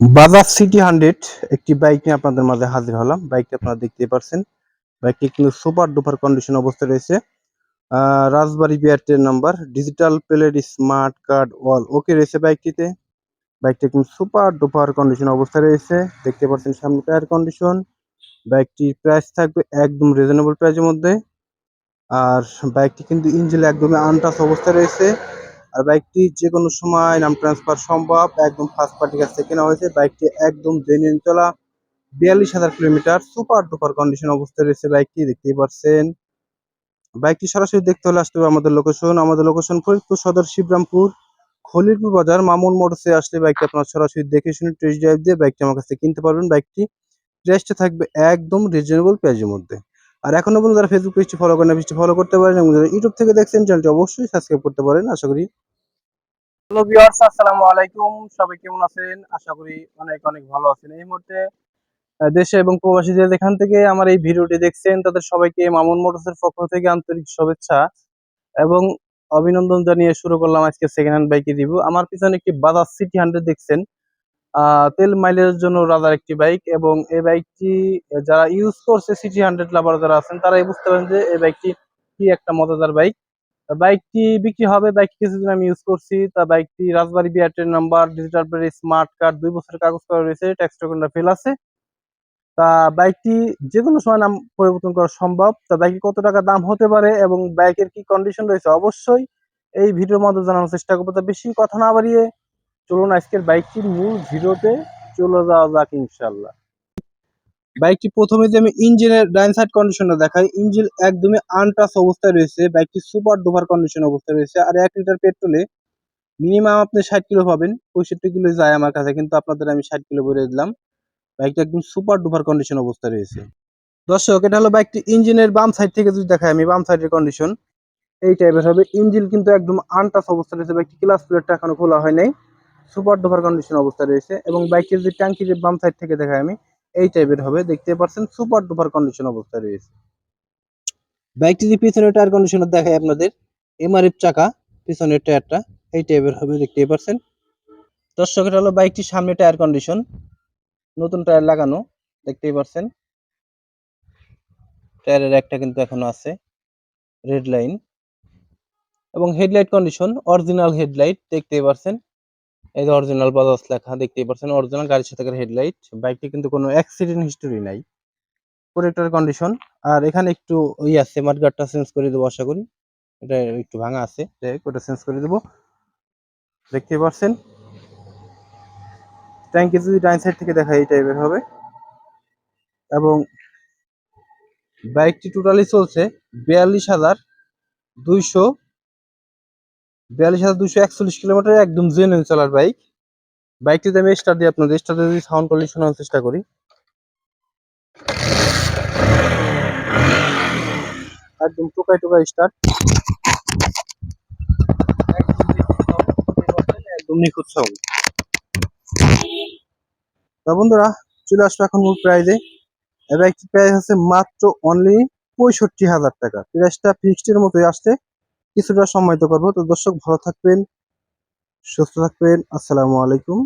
Bajaj city hundred একটি bike নিয়ে আপনাদের মাঝে হাজির হলাম। বাইকটি আপনারা দেখতে পারছেন। বাইকটি কিন্তু সুপার ডুপার কন্ডিশন অবস্থায় রয়েছে। Rajbari বিআরটির number, digital plate, smart card, ওয়াল ওকে রয়েছে বাইকটিতে। বাইকটি কিন্তু সুপার ডুপার কন্ডিশন অবস্থায় রয়েছে। দেখতে পাচ্ছেন সামনে টায়ার কন্ডিশন। বাইকটির প্রাইস থাকবে একদম রিজনেবল প্রাইসের মধ্যে। আর বাইকটি কিন্তু ইঞ্জিন একদমই আনটাস অবস্থায় রয়েছে। আর বাইকটি যে কোনো সময় নাম ট্রান্সফার সম্ভব, একদম ফার্স্ট পার্টি কাছ থেকে কেনা হয়েছে। বাইকটি একদম জেনুইন চলা, বিয়াল্লিশ হাজার কিলোমিটার সুপার ডুপার কন্ডিশন অবস্থায় রয়েছে বাইকটি, দেখতেই পাচ্ছেন বাইকটি সরাসরি দেখতে হলে আসতে হবে আমাদের লোকেশন আমাদের লোকেশন ফরিদপুর সদর, শিবরামপুর খলিরপুর বাজার। মামুন মোটরসে আসলে বাইকটি আপনার সরাসরি দেখে শুনে টেস্ট ড্রাইভ দিয়ে বাইকটি আমার কাছ কিনতে পারবেন। বাইকটি প্রাইসটা থাকবে একদম রিজনেবল প্রাইসের মধ্যে। আর এখনও পর্যন্ত যারা ফেসবুক পেজটি ফলো করেন পেজটি ফলো করতে পারেন এবং যারা ইউটিউব থেকে দেখছেন চ্যানেলটি অবশ্যই সাবস্ক্রাইব করতে পারেন, আশা করি। হ্যালো ভিউয়ার্স আসসালামু আলাইকুম। সবাই কেমন আছেন? আশা করি অনেক অনেক ভালো আছেন। এই মুহূর্তে দেশে এবং প্রবাসী যে যেখান থেকে আমার এই ভিডিওটি দেখছেন, তাদের সবাইকে মামুন মোটরসের পক্ষ থেকে আন্তরিক শুভেচ্ছা এবং অভিনন্দন জানিয়ে শুরু করলাম আজকে সেকেন্ড হ্যান্ড বাইকের রিভিউ আমার পিছনে একটি বাজাজ সিটি হান্ড্রেড দেখছেন। তেল মাইলের জন্য রাজার একটি বাইক এবং এই বাইকটি যারা ইউজ করছে সিটি হান্ড্রেড লাভার যারা আছেন, তারাই বুঝতে পারেন যে এই বাইকটি কি একটা মজাদার বাইক বাইকটি বিক্রি হবে বাইক কিছুদিন আমি ইউজ করছি। তা বাইকটি Rajbari বিআরটির number digital plate smart card দুই বছরের কাগজ করা রয়েছে ট্যাক্স টোকেনটা ফেল আছে। তা বাইকটি যে কোনো সময় নাম পরিবর্তন করা সম্ভব। তা বাইকে কত টাকা দাম হতে পারে এবং বাইকের কি কন্ডিশন রয়েছে? অবশ্যই এই ভিডিওর মাধ্যমে জানানোর চেষ্টা করব। তা বেশি কথা না বাড়িয়ে চলুন আজকের বাইকটির মূল ভিডিওতে চলে যাওয়া যাক ইনশাল্লাহ বাইকটি প্রথমে যে আমি ইঞ্জিনের ডাইন সাইড কন্ডিশনটা দেখাই, ইঞ্জিন একদমই আনটাচ অবস্থায় রয়েছে, বাইকটি সুপার ডুপার কন্ডিশন অবস্থায় রয়েছে, আর এক লিটার পেট্রোলে মিনিমাম আপনি ষাট কিলো পাবেন, পঁয়ষট্টি কিলো যায় আমার কাছে, কিন্তু আপনাদের আমি ষাট কিলো বলে দিলাম, বাইকটা একদম সুপার ডুপার কন্ডিশন অবস্থায় রয়েছে। দর্শক, এটা হলো বাইকটি ইঞ্জিনের বাম সাইড থেকে যদি দেখাই আমি, বাম সাইডের কন্ডিশন এই টাইপের হবে। ইঞ্জিন কিন্তু একদম আনটাচ অবস্থায় রয়েছে, বাইকটি ক্লাস প্লেটটা এখনও খোলা হয় নাই। সুপার ডুপার কন্ডিশন অবস্থায় রয়েছে এবং বাইকের যে ট্যাঙ্কির বাম সাইড থেকে দেখাই আমি, এই টাইপের হবে। দেখতে পাচ্ছেন সুপার ডুপার কন্ডিশন অবস্থায় রয়েছে। বাইকটি যে পিছনের টায়ার কন্ডিশনার দেখায় আপনাদের এমআরএফ চাকা, পিছনের টায়ারটা এই টাইপের হবে দেখতে পাচ্ছেন। দর্শক, এটা হলো বাইকটির সামনে টায়ার কন্ডিশন নতুন টায়ার লাগানো, দেখতেই পাচ্ছেন। টায়ারের একটা কিন্তু এখনও আছে রেড লাইন এবং হেডলাইট কন্ডিশন অরিজিনাল হেডলাইট দেখতেই পাচ্ছেন। এই যে অরিজিনাল বাজাজ লেখা, দেখতেই পাচ্ছেন অরিজিনাল গাড়ির সাথে হেডলাইট বাইকটি কিন্তু কোনো অ্যাক্সিডেন্ট হিস্টোরি নাই। প্রোটেক্টর কন্ডিশন আর এখানে একটু ওই আছে মাঠগার্ডটা চেঞ্জ করে দেবো আশা করি। এটা একটু ভাঙা আছে ওটা চেঞ্জ করে দেবো। দেখতেই পাচ্ছেন ট্যাঙ্কি যদি ডাইন সাইড থেকে দেখা এই টাইপের হবে। এবং বাইকটি টোটালি চলছে বিয়াল্লিশ হাজার দুইশো বিয়াল্লিশ হাজার দুশো একচল্লিশ কিলোমিটার একদম জেনুইন চলার বাইক বাইকটিতে আমি স্টার দিই আপনাদের স্টার দিয়ে যদি সাউন্ড কোয়ালিটি শোনার চেষ্টা করি। একদম টোকাই টোকাই স্টার্ট একদম নিখুঁত সাউন্ড তা বন্ধুরা, চলে আসলো এখন মূল প্রাইজে এই বাইকটির প্রাইস আছে মাত্র অনলি পঁয়ষট্টি হাজার টাকা। প্রাইসটা ফিক্সডের মতোই আসছে। কিছুটা সম্মানিত করব তো দর্শক ভালো থাকবেন সুস্থ থাকবেন। আসসালামু আলাইকুম।